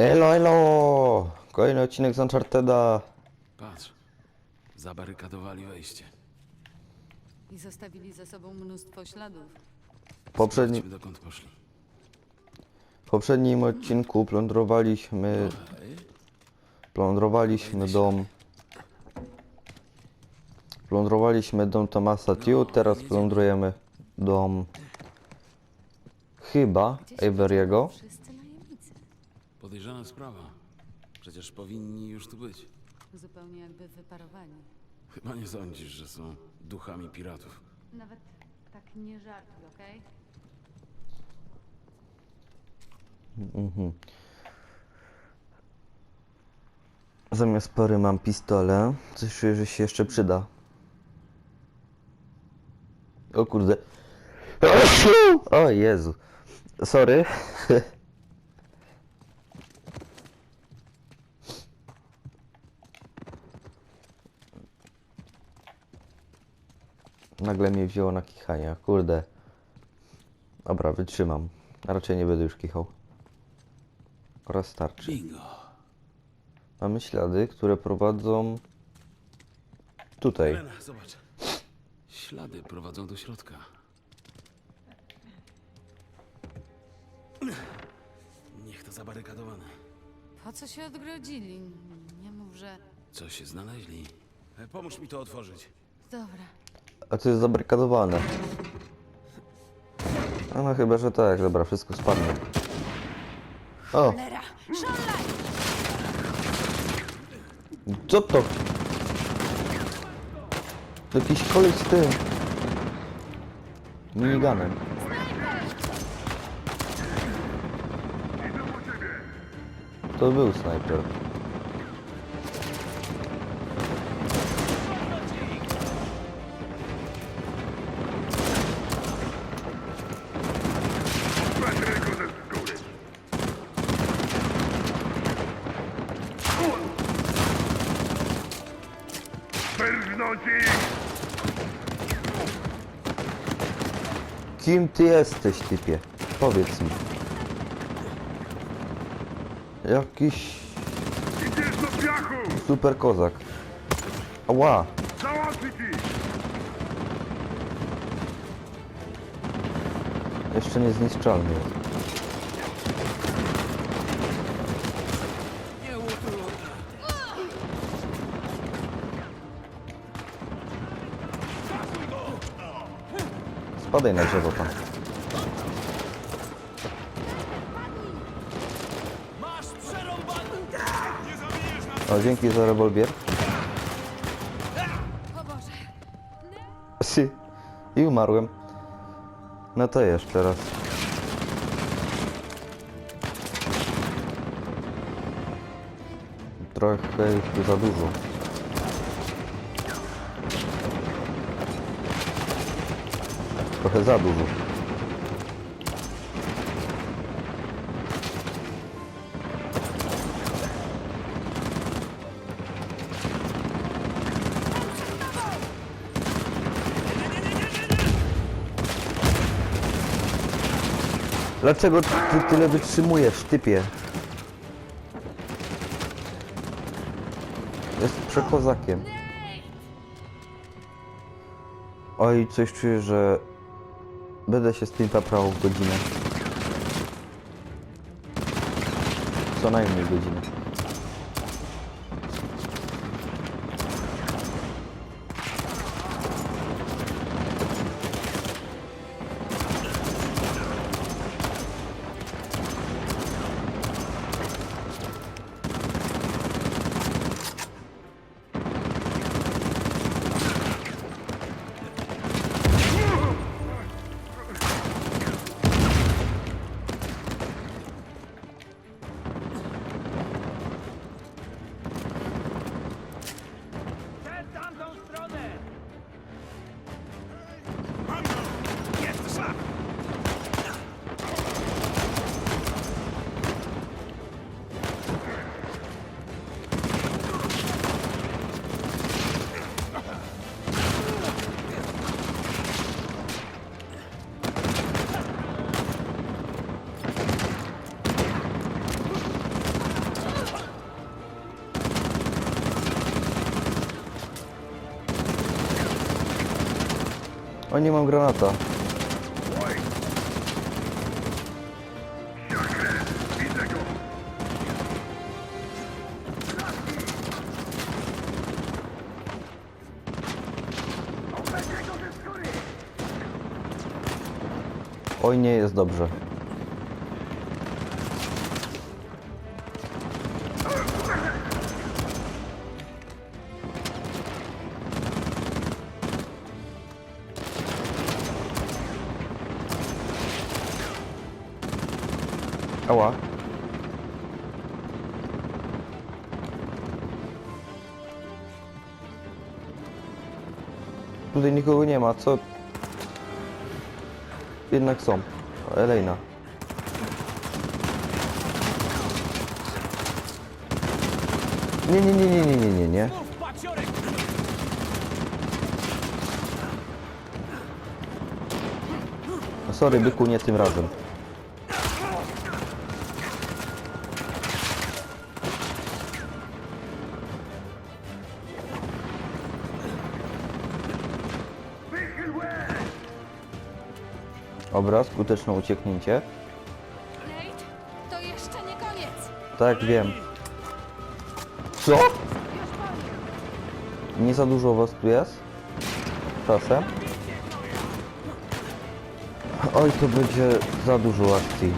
Elo, elo! Kolejny odcinek z Uncharted'a. Patrz, zabarykadowali wejście. I zostawili za sobą mnóstwo śladów. Poprzedni, Sprawdźmy, dokąd poszli. w poprzednim odcinku plądrowaliśmy... Plądrowaliśmy dom... Plądrowaliśmy dom Tomasa Tiu, teraz plądrujemy dom... Chyba Gdzie się Averiego. podzieli Wszyscy. Podejrzana sprawa. Przecież powinni już tu być. Zupełnie jakby wyparowani. Chyba nie sądzisz, że są duchami piratów. Nawet tak nie żartuj, okej? Mhm. Zamiast pory mam pistole. Coś czuję, że się jeszcze przyda. O kurde. O Jezu. Sorry. Nagle mnie wzięło na kichanie. Kurde. Dobra, wytrzymam. A raczej nie będę już kichał. Oraz starczy. Bingo. Mamy ślady, które prowadzą tutaj. Elena, zobacz. Ślady prowadzą do środka. Niech to zabarykadowane. Po co się odgrodzili? Nie mów, że... Co się znaleźli? E, Pomóż mi to otworzyć. Dobra. A to jest zabrykadowane. A no chyba, że tak. Dobra, wszystko spadnie. O! Co to? Jakiś koleś z tym. Miniganem. To był snajper. Kim ty jesteś, typie? Powiedz mi. Jakiś Idziesz do piachu! super kozak. Ała! Załatwić ich! Jeszcze niezniszczalny. Spadaj na drzewo tam. O, dzięki za rewolwier. Si. I umarłem. No to jeszcze raz. Trochę za dużo. Trochę za dużo. Dlaczego ty tyle wytrzymujesz, typie? Jest przekozakiem. Oj, coś czuję, że będę się z tym paprał godzinę. Co najmniej godzinę. O, nie mam granata. Oj! Nie jest dobrze. Ała. Tutaj nikogo nie ma, co? Jednak są. Elejna. Nie, nie, nie, nie, nie, nie, nie, nie. No Sorry, byku, nie tym razem. Dobra, skuteczne ucieknięcie. Nate, to jeszcze nie koniec. Tak, wiem. Co? Nie za dużo was tu jest? Czasem? Oj, to będzie za dużo akcji.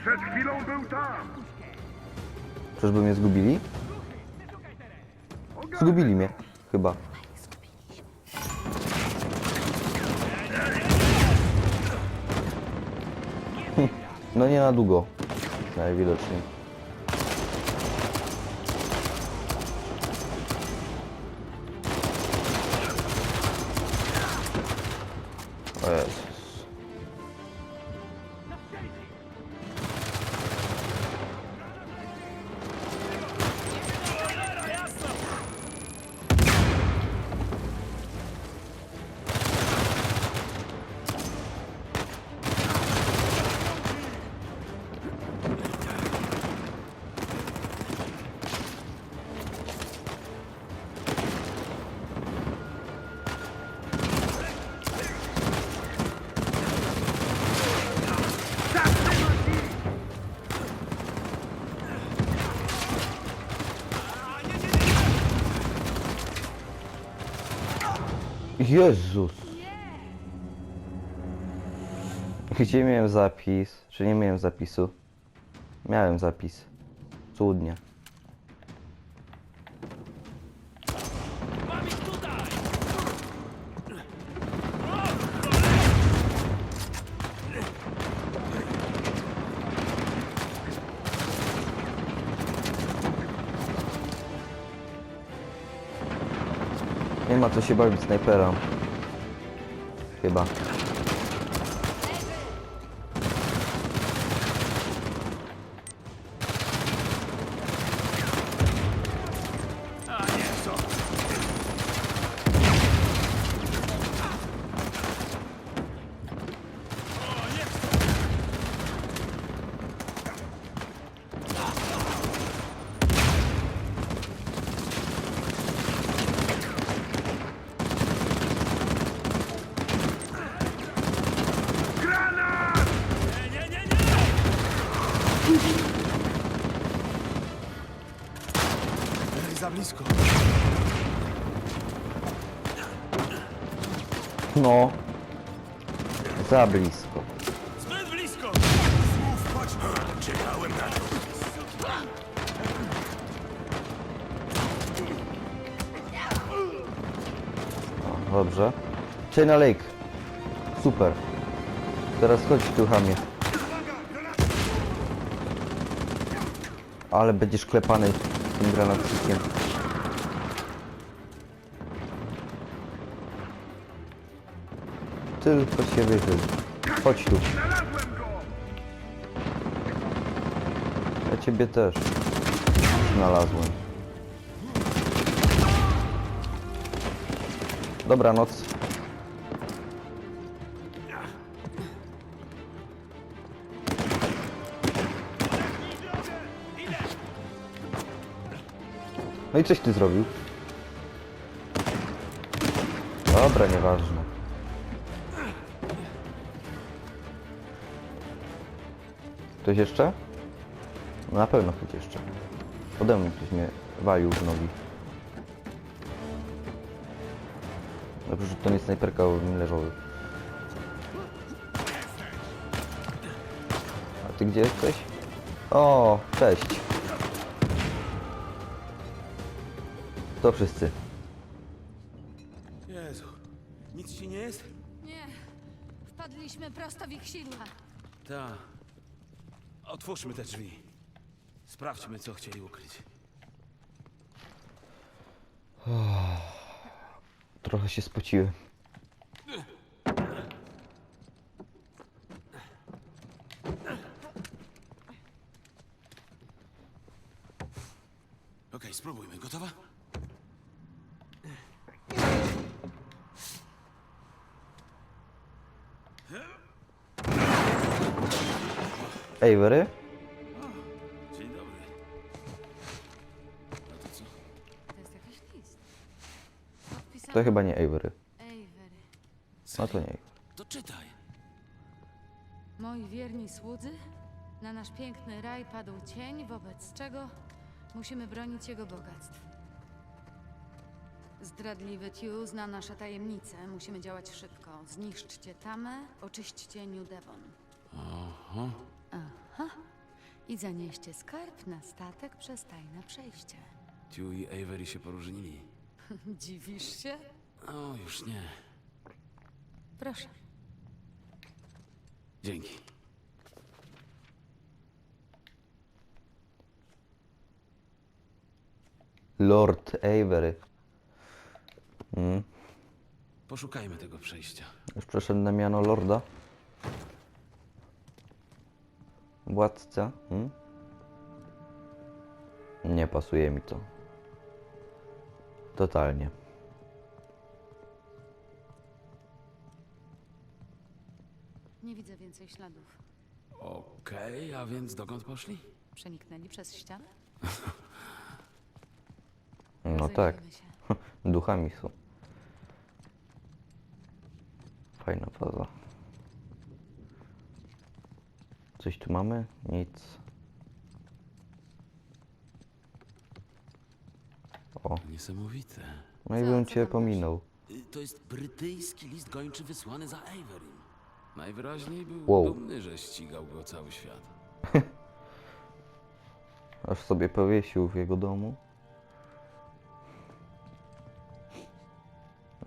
Przed chwilą był tam! Czyżby mnie zgubili? Zgubili mnie, chyba. No nie na długo. Najwidoczniej. O Jezus. Jezus! Gdzie miałem zapis? Czy nie miałem zapisu? Miałem zapis. Cudnie. Ma co się bawić snajpera. Chyba. Granat! Za blisko. No. Za blisko. Zbyt blisko! Mów, chodź. Czekałem na to. Dobrze. Chaina Lake. Super. Teraz chodź tu, Hamie. Ale będziesz klepany tym granatnikiem. Tylko się wychyl. Chodź tu. Ja ciebie też znalazłem. Dobranoc. No i coś ty zrobił? Dobra, nieważne. Ktoś jeszcze? No na pewno ktoś jeszcze. Pode mną ktoś mnie walił w nogi. Dobrze, że to nie snajperka, leżał. A ty gdzie jesteś? O, cześć. To wszyscy. Jezu, nic ci nie jest? Nie. Wpadliśmy prosto w ich sidła. Ta. Otwórzmy te drzwi. Sprawdźmy, co chcieli ukryć. Trochę się spociłem. Okej, spróbujmy. Gotowa? Avery? Dzień dobry. To co? To jest jakiś list. Podpisany To chyba nie Avery. Avery. No to nie. To czytaj. Moi wierni słudzy, na nasz piękny raj padł cień, wobec czego musimy bronić jego bogactw. Zdradliwy Tew zna nasze tajemnice. Musimy działać szybko. Zniszczcie tamę, oczyśćcie New Devon. Oho. I zanieście skarb na statek przez tajne przejście. Tew i Avery się poróżnili. Dziwisz się? O, już nie. Proszę. Dzięki. Lord Avery. Mm. Poszukajmy tego przejścia. Już przeszedł na miano Lorda. Władca. Mm. Nie pasuje mi to. Totalnie. Nie widzę więcej śladów. Okej, a więc dokąd poszli? Przeniknęli przez ścianę? No tak. Rozejrzyjmy się. Duchami są. Fajna faza. Coś tu mamy? Nic. O, Niesamowite. no i Co- bym co cię tam pominął. Y, To jest brytyjski list gończy wysłany za Avery. Najwyraźniej był Wow. dumny, że ścigał go cały świat. Aż sobie powiesił w jego domu.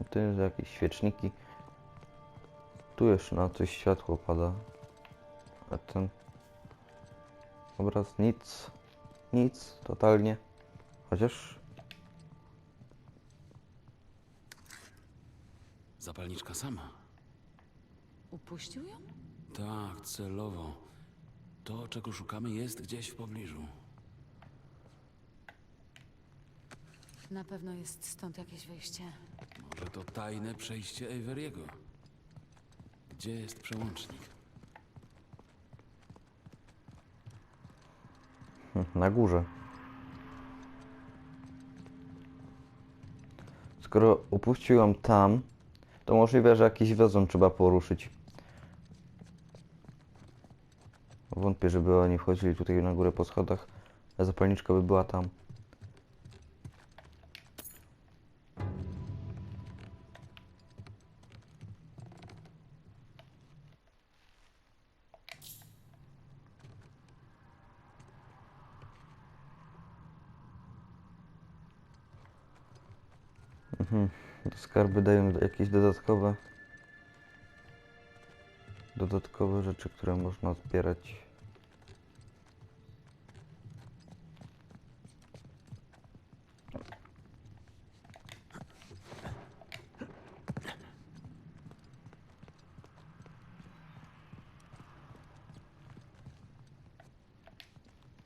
A Tu jest jakieś świeczniki. Tu jeszcze na coś światło pada. A ten obraz nic. Nic, totalnie. Chociaż Zapalniczka sama. Upuścił ją? Tak, celowo. To, czego szukamy, jest gdzieś w pobliżu. Na pewno jest stąd jakieś wyjście. Może to tajne przejście Avery'ego. Gdzie jest przełącznik? Na górze. Skoro upuścił ją tam, to możliwe, że jakiś wezon trzeba poruszyć. Wątpię, żeby oni wchodzili tutaj na górę po schodach, a zapalniczka by była tam. Te skarby dają jakieś dodatkowe dodatkowe rzeczy, które można zbierać.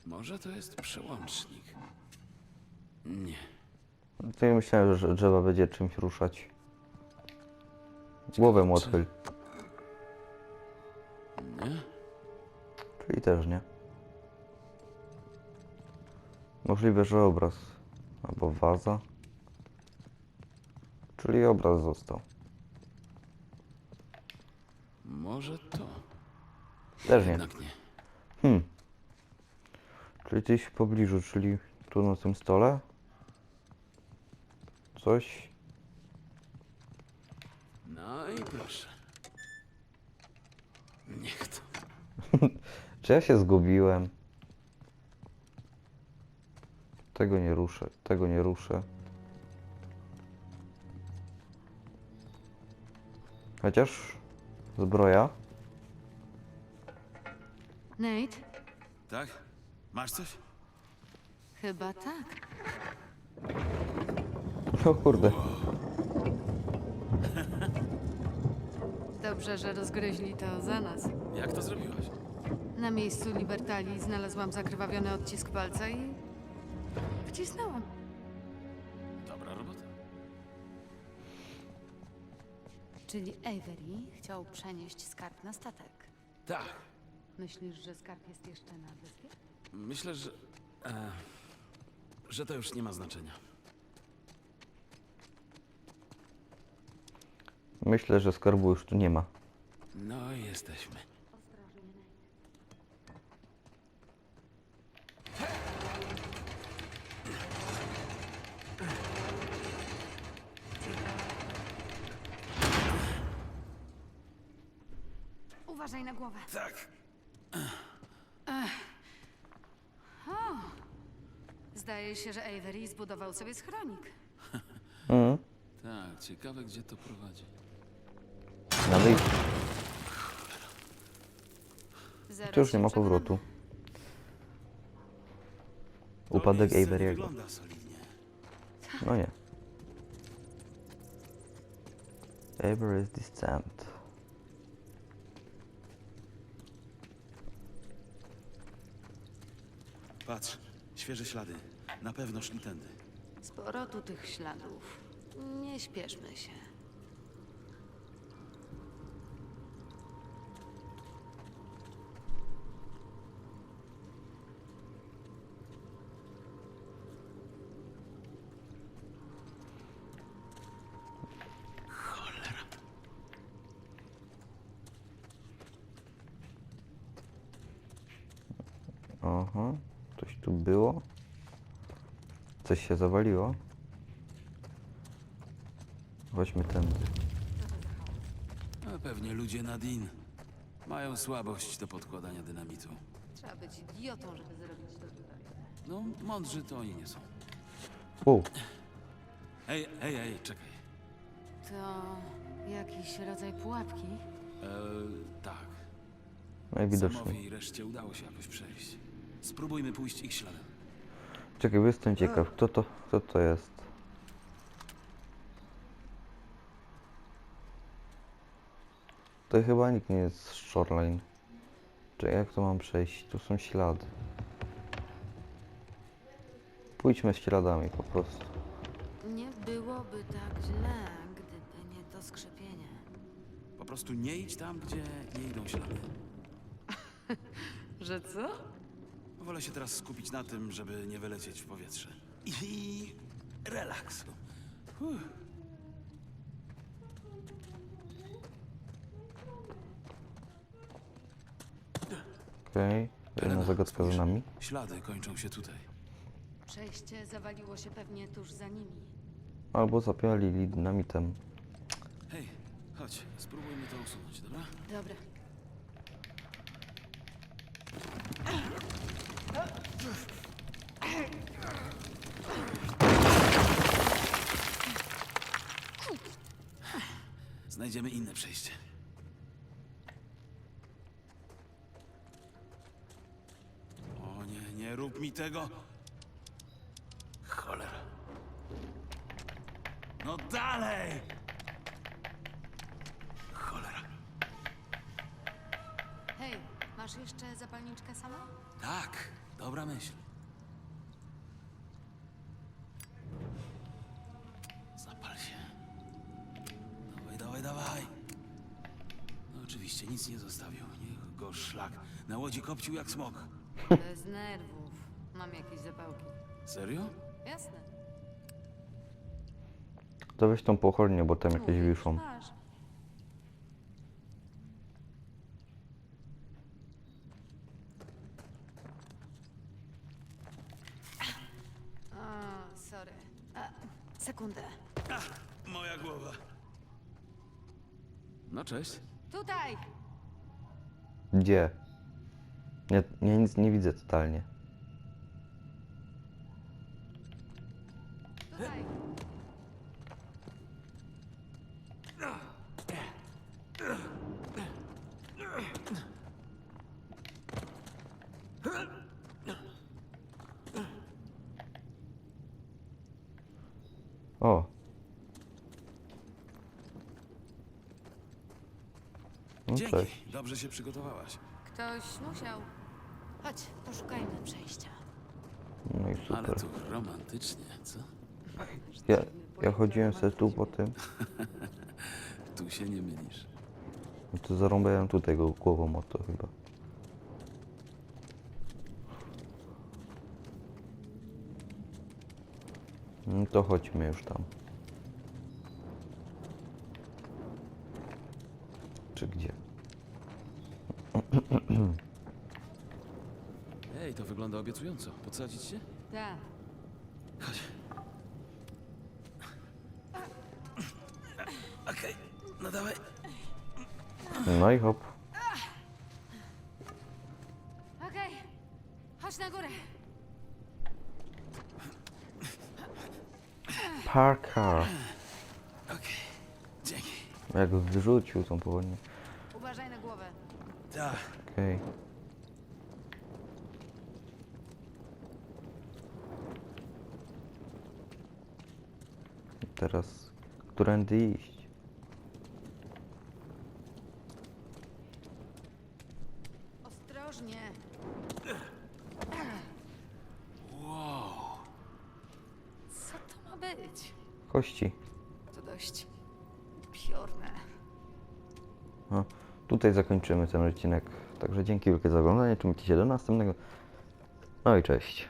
Może to jest przełącznik? Nie. To ja myślałem, że drzewa będzie czymś ruszać. Głowę mu odchyl. Nie? Czyli też nie. Możliwe, że obraz. Albo waza. Czyli obraz został. Może to. Też nie. Jednak nie. Hmm. Czyli gdzieś w pobliżu, czyli tu na tym stole? Coś? No i proszę. Niech to. Czy ja się zgubiłem? Tego nie ruszę, tego nie ruszę. Chociaż zbroja. Nate? Tak? Masz coś? Chyba tak. O kurde. Dobrze, że rozgryźli to za nas. Jak to zrobiłaś? Na miejscu Libertalii znalazłam zakrwawiony odcisk palca i... wcisnęłam. Dobra robota. Czyli Avery chciał przenieść skarb na statek. Tak. Myślisz, że skarb jest jeszcze na wyspie? Myślę, że. E, że to już nie ma znaczenia. Myślę, że skarbu już tu nie ma. No i jesteśmy. Uważaj na głowę. Tak. Zdaje się, że Avery zbudował sobie schronik. Mhm. Tak, ciekawe gdzie to prowadzi. Na wyjście. Tu już nie ma powrotu. Upadek solidnie. No nie. Avery's Descent. Patrz, świeże ślady. Na pewno szli tędy. Sporo tu tych śladów. Nie śpieszmy się. Aha. Coś tu było. Coś się zawaliło. Chodźmy tędy. A pewnie ludzie Nadin mają słabość do podkładania dynamitu. Trzeba być idiotą, żeby zrobić to tutaj. No, mądrzy to oni nie są. U, Ej, ej, ej, czekaj. To jakiś rodzaj pułapki? E, tak. najwidoczniej. Samowi i reszcie udało się jakoś przejść. Spróbujmy pójść ich śladem. Czekaj, bo jestem ciekaw, kto to, kto to jest? To chyba nikt nie jest z Shoreline. Czekaj, jak to mam przejść? Tu są ślady. Pójdźmy śladami po prostu. Nie byłoby tak źle, gdyby nie to skrzypienie. Po prostu nie idź tam, gdzie nie idą ślady. Że co? Wolę się teraz skupić na tym, żeby nie wylecieć w powietrze. I relaks. Uff. Okej, jedna Elena, zagadka za spójrz. nami. Ślady kończą się tutaj. Przejście zawaliło się pewnie tuż za nimi. Albo zapialili dynamitem. Hej, chodź, spróbujmy to usunąć, dobra? Dobra. Znajdziemy inne przejście. O nie, nie rób mi tego. Cholera. No dalej! Cholera. Hej, masz jeszcze zapalniczkę sama? Tak, dobra myśl. Zapal się. Dawaj, dawaj, dawaj. No oczywiście, nic nie zostawił. Niech go szlak. Na łodzi kopcił jak smok. Bez nerwów. Mam jakieś zapałki. Serio? Jasne. To weź tą pochornię, bo tam jakieś Mówisz, wiszą. masz. O, sorry. A, sekundę. Moja głowa. No cześć. Tutaj! Gdzie? Ja, ja nic nie widzę totalnie. Tutaj! O, no Dzięki. Dobrze się przygotowałaś. Ktoś musiał. Chodź, poszukajmy przejścia. No i Ale super. tu romantycznie, co? Ja, ja chodziłem sobie tu po tym, Tu się nie mylisz. no to zarąbałem tutaj go głową o to chyba. No to chodźmy już tam. Czy gdzie? Ej, to wygląda obiecująco. Podsadzić się? Tak. Chodź. Okej, no dawaj. No i hop. Okej. Chodź na górę. Parker. Okej, dzięki. Jak wyrzucił tą pochodnię. Uważaj na głowę. Tak. Okej. I Teraz którędy iść? Ostrożnie. Wow. Co to ma być? Kości. Tutaj zakończymy ten odcinek. Także dzięki wielkie za oglądanie. Czymcie się do następnego. No i cześć.